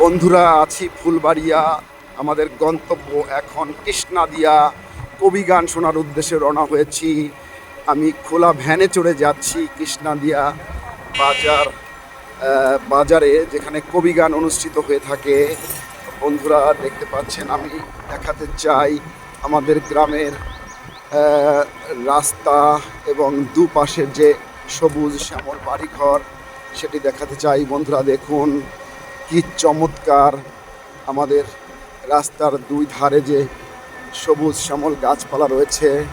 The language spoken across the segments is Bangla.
বন্ধুরা, আছি ফুলবাড়িয়া। আমাদের গন্তব্য এখন কৃষ্ণাদিয়া। কবি গান শোনার উদ্দেশ্যে রওনা হয়েছি। আমি খোলা ভ্যানে চড়ে যাচ্ছি কৃষ্ণাদিয়া বাজার বাজারে, যেখানে কবি গান অনুষ্ঠিত হয়ে থাকে। বন্ধুরা, দেখতে পাচ্ছেন আমি, দেখাতে চাই আমাদের গ্রামের রাস্তা এবং দুপাশের যে সবুজ শ্যামল বাড়িঘর, সেটি দেখাতে চাই। বন্ধুরা, দেখুন। কি চমৎকার আমাদের রাস্তার দুই ধারে যে সবুজ শ্যামল গাছপালা রয়েছে।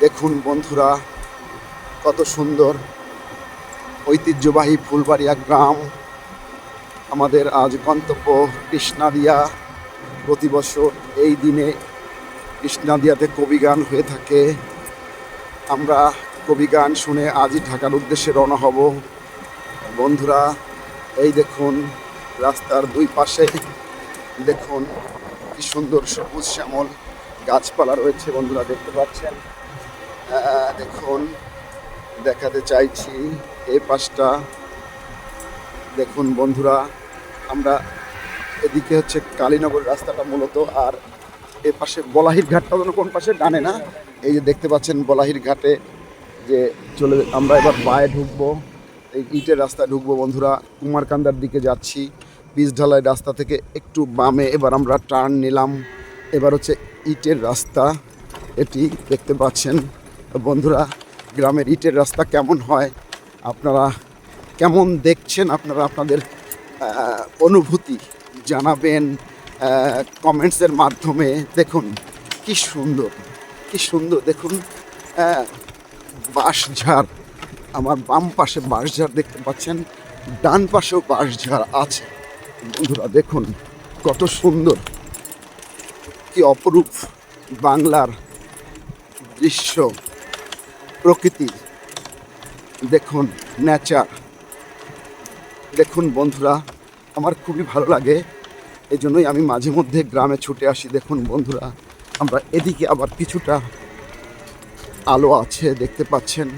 দেখুন বন্ধুরা, কত সুন্দর ঐতিহ্যবাহী ফুলবাড়িয়া গ্রাম। আমাদের আজ গন্তব্য কৃষ্ণাদিয়া। প্রতি বছর এই দিনে কৃষ্ণাদিয়াতে কবি গান হয়ে থাকে। আমরা কবি গান শুনে আজই ঢাকার উদ্দেশ্যে রওনা হব। বন্ধুরা এই দেখুন রাস্তার দুই পাশে দেখুন কি সুন্দর সবুজ শ্যামল গাছপালা রয়েছে বন্ধুরা দেখতে পাচ্ছেন? আহ, দেখুন দেখাতে চাইছি এই পাশটা। দেখুন বন্ধুরা আমরা এদিকে হচ্ছে কালীনগর রাস্তাটা মূলত আর এ পাশে বলাহির ঘাটটা যেন কোন পাশে ডানে না? এই যে দেখতে পাচ্ছেন বলাহির ঘাটে যে চলে আমরা এবার বায়ে ঢুকবো। ইটের রাস্তায় ঢুকবো বন্ধুরা। কুমারকান্দার দিকে যাচ্ছি। পিচ ঢালাই রাস্তা থেকে একটু বামে এবার আমরা টার্ন নিলাম। এবার হচ্ছে ইটের রাস্তা। এটি দেখতে পাচ্ছেন। বন্ধুরা, গ্রামের ইটের রাস্তা কেমন হয়? আপনারা কেমন দেখছেন? আপনারা আপনাদের অনুভূতি জানাবেন কমেন্টসের মাধ্যমে। দেখুন, কি সুন্দর কি সুন্দর। দেখুন বাঁশঝাড়। আমার বাম পাশে বাঁশঝাড় দেখতে পাচ্ছেন, ডান পাশেও বাঁশঝাড় আছে। বন্ধুরা, দেখুন কত সুন্দর, কি অপরূপ বাংলার দৃশ্য, প্রকৃতি। দেখুন নেচার দেখুন বন্ধুরা, আমার খুবই ভালো লাগে এই জন্যই আমি মাঝে মধ্যে গ্রামে ছুটে আসি। দেখুন বন্ধুরা, আমরা এদিকে আবার কিছুটা আলো আছে, দেখতে পাচ্ছেন।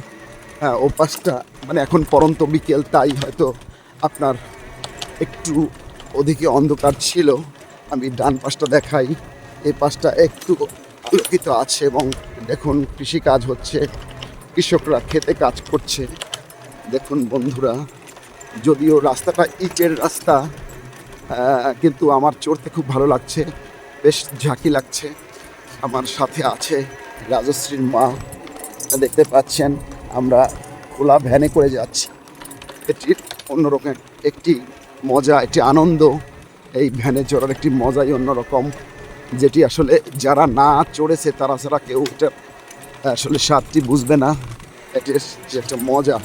হ্যাঁ ও পাশটা মানে এখন পরন্ত বিকেল, তাই হয়তো আপনার একটু ওদিকে অন্ধকার ছিল। আমি ডান পাশটা দেখাই, এই পাশটা একটু আলোকিত আছে এবং দেখুন কৃষিকাজ হচ্ছে, কৃষকরা খেতে কাজ করছে। দেখুন বন্ধুরা, যদিও রাস্তাটা ইটের রাস্তা কিন্তু আমার চড়তে খুব ভালো লাগছে, বেশ ঝাঁকি লাগছে। আমার সাথে আছে রাজশ্রীর মা, দেখতে পাচ্ছেন। আমরা খোলা ভ্যানে করে যাচ্ছি। এটির অন্যরকম একটি মজা, একটি আনন্দ। এই ভ্যানে চড়ার একটি মজাই অন্যরকম, যেটি আসলে যারা না চড়েছে, তারা ছাড়া কেউ এটা আসলে স্বাদটি বুঝবে না। এটি যে একটা মজা।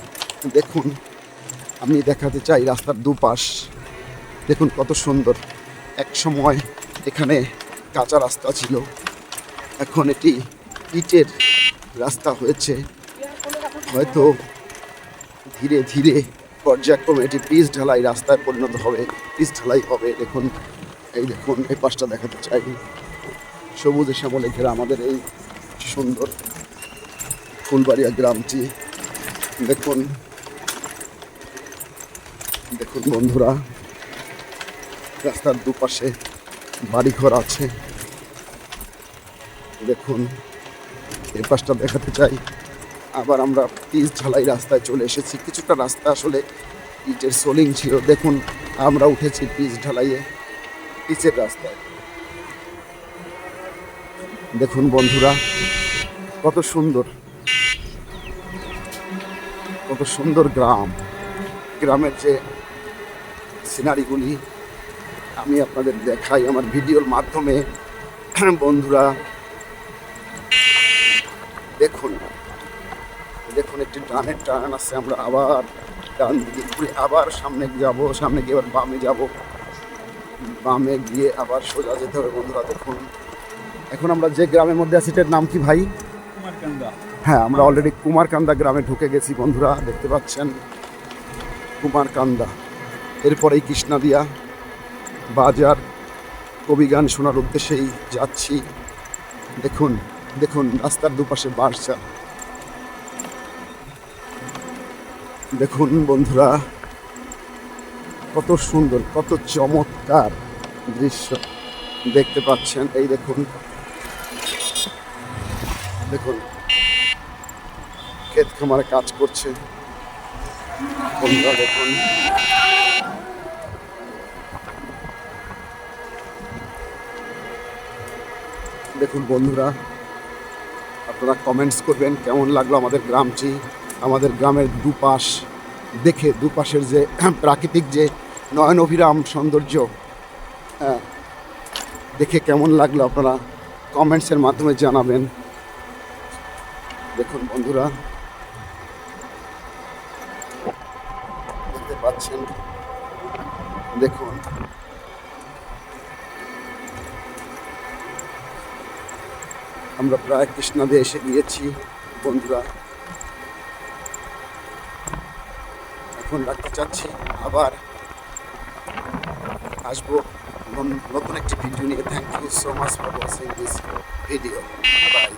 দেখুন, আমি দেখাতে চাই রাস্তার দুপাশ। দেখুন কত সুন্দর। এক সময় এখানে কাঁচা রাস্তা ছিল। এখন এটি ইটের রাস্তা হয়েছে। হয়তো ধীরে ধীরে পর্যায়ক্রমে এটি পিচ ঢালাই রাস্তায় পরিণত হবে পিচ ঢালাই হবে। দেখুন, এই দেখুন, এই পাশটা দেখাতে চাই। সবুজে শ্যামলে ঘেরা আমাদের এই সুন্দর ফুলবাড়িয়া গ্রামটি। দেখুন দেখুন বন্ধুরা, রাস্তার দুপাশে বাড়িঘর আছে। দেখুন এই পাশটা দেখাতে চাই। আবার আমরা পিচ ঢালাই রাস্তায় চলে এসেছি। কিছুটা রাস্তা আসলে ইটের সোলিং ছিল। দেখুন, আমরা উঠেছি পিচ ঢালাইয়ে, পিচের রাস্তায়। দেখুন বন্ধুরা, কত সুন্দর। কত সুন্দর গ্রাম। গ্রামের যে সিনারিগুলি, আমি আপনাদের দেখাই আমার ভিডিওর মাধ্যমে। বন্ধুরা, দেখুন। দেখুন একটি ডানের টান আছে আমরা আবার ডান দিকে ঘুরে আবার সামনে যাব সামনে গিয়ে আবার বামে যাব। বামে গিয়ে আবার সোজা যেতে হবে বন্ধুরা দেখুন। এখন আমরা যে গ্রামের মধ্যে আছি এটার নাম কি ভাই? কুমারকান্দা। হ্যাঁ আমরা অলরেডি কুমারকান্দা গ্রামে ঢুকে গেছি বন্ধুরা দেখতে পাচ্ছেন? কুমারকান্দা। এরপরেই কৃষ্ণাদিয়া বাজার। কবি গান শোনার উদ্দেশ্যেই যাচ্ছি। দেখুন দেখুন রাস্তার দুপাশে বাসা দেখুন বন্ধুরা, কত সুন্দর, কত চমৎকার দৃশ্য দেখতে পাচ্ছেন। এই দেখুন দেখুন, ক্ষেত খামারে কাজ করছে। বন্ধুরা, দেখুন। দেখুন বন্ধুরা, আপনারা কমেন্টস করবেন, কেমন লাগল আমাদের গ্রামটি? আমাদের গ্রামের দুপাশ দেখে, দুপাশের যে প্রাকৃতিক যে নয়ন অভিরাম সৌন্দর্য দেখে কেমন লাগল আপনারা কমেন্টসের মাধ্যমে জানাবেন। দেখুন বন্ধুরা, দেখতে পাচ্ছেন? দেখুন। আমরা প্রায় কৃষ্ণাদে এসে গিয়েছি, বন্ধুরা। এখন রাখতে চাচ্ছি। আবার আসব নতুন একটি ভিডিও নিয়ে। Thank you so much for watching this video bye